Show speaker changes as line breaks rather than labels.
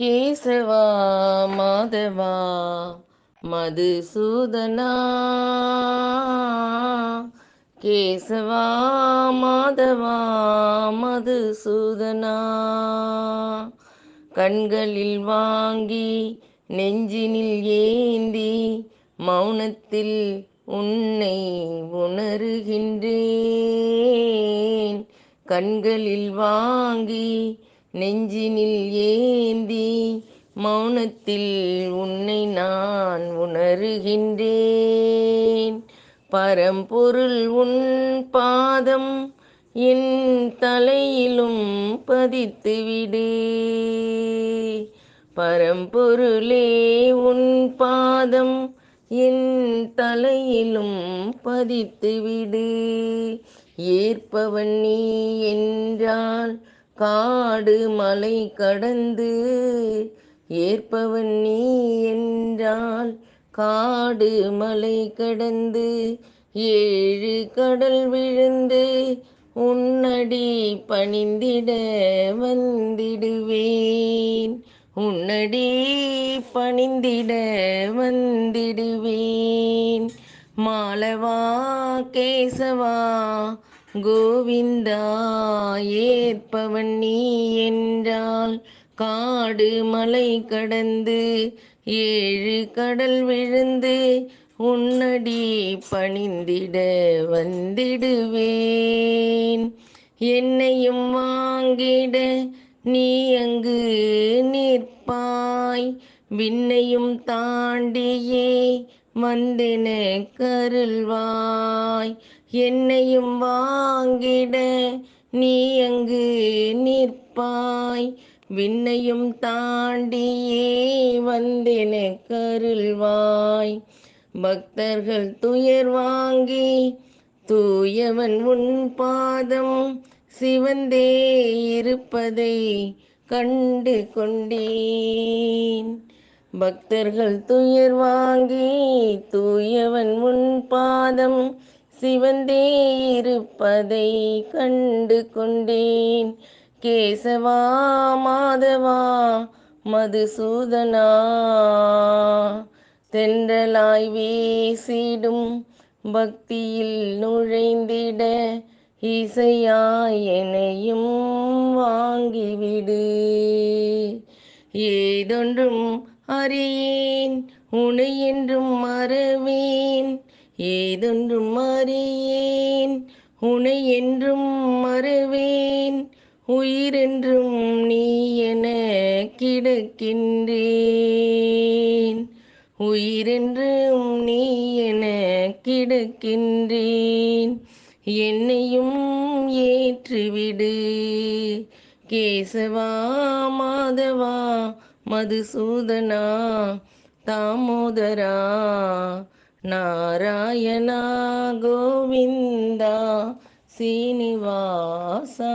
கேசவா மாதவா மதுசூதனா. கேசவா மாதவா மதுசூதனா. கண்களில் வாங்கி நெஞ்சினில் ஏந்தி மௌனத்தில் உன்னை உணருகின்றேன். கண்களில் வாங்கி நெஞ்சினில் ஏந்தி மௌனத்தில் உன்னை நான் உணர்கின்றேன். பரம்பொருள் உன் பாதம் என் தலையிலும் பதித்துவிடு. பரம்பொருளே உன் பாதம் என் தலையிலும் பதித்துவிடு. ஏற்பவன் நீ என்றால் காடு மலை கடந்து ஏற்பவன் நீ என்றால் காடு மலை கடந்து ஏழு கடல் விழுந்து உன்னடி பணிந்திட வந்திடுவேன். உன்னடி பணிந்திட வந்திடுவேன். மாலவா கேசவா கோவிந்தா ஏற்பவன் நீ என்றால் காடு மலை கடந்து ஏழு கடல் விழுந்து உன்னடி பணிந்திட வந்திடுவேன். என்னையும் வாங்கிட நீ அங்கு நிற்பாய். விண்ணையும் தாண்டியே வந்தென கருள்வாய். என்னையும் வாங்கிட நீ அங்கு நிற்பாய். விண்ணையும் தாண்டியே வந்தென கருள்வாய். பக்தர்கள் துயர் வாங்கி தூயவன் உன் பாதம் சிவந்தே இருப்பதை கண்டு கொண்டேன். பக்தர்கள் துயர் வாங்கி தூயவன் முன் பாதம் சிவந்தே இருப்பதை கண்டு கொண்டேன். கேசவா மாதவா மதுசூதனா தென்றலாய் வீசிடும் பக்தியில் நுழைந்திட இசையா என்னையும் வாங்கிவிடு. ஏதொன்றும் அறியேன் உனை என்றும் மறவேன் ஏதொன்றும் அறியேன் உனை என்றும் மறவேன் உயிரென்றும் நீ என கிடக்கின்றேன் உயிரென்றும் நீ என கிடக்கின்றேன் என்னையும் ஏற்றுவிடு கேசவா மாதவா மதுசூதனா தாமோதரா நாராயணா கோவிந்தா சீனிவாசா.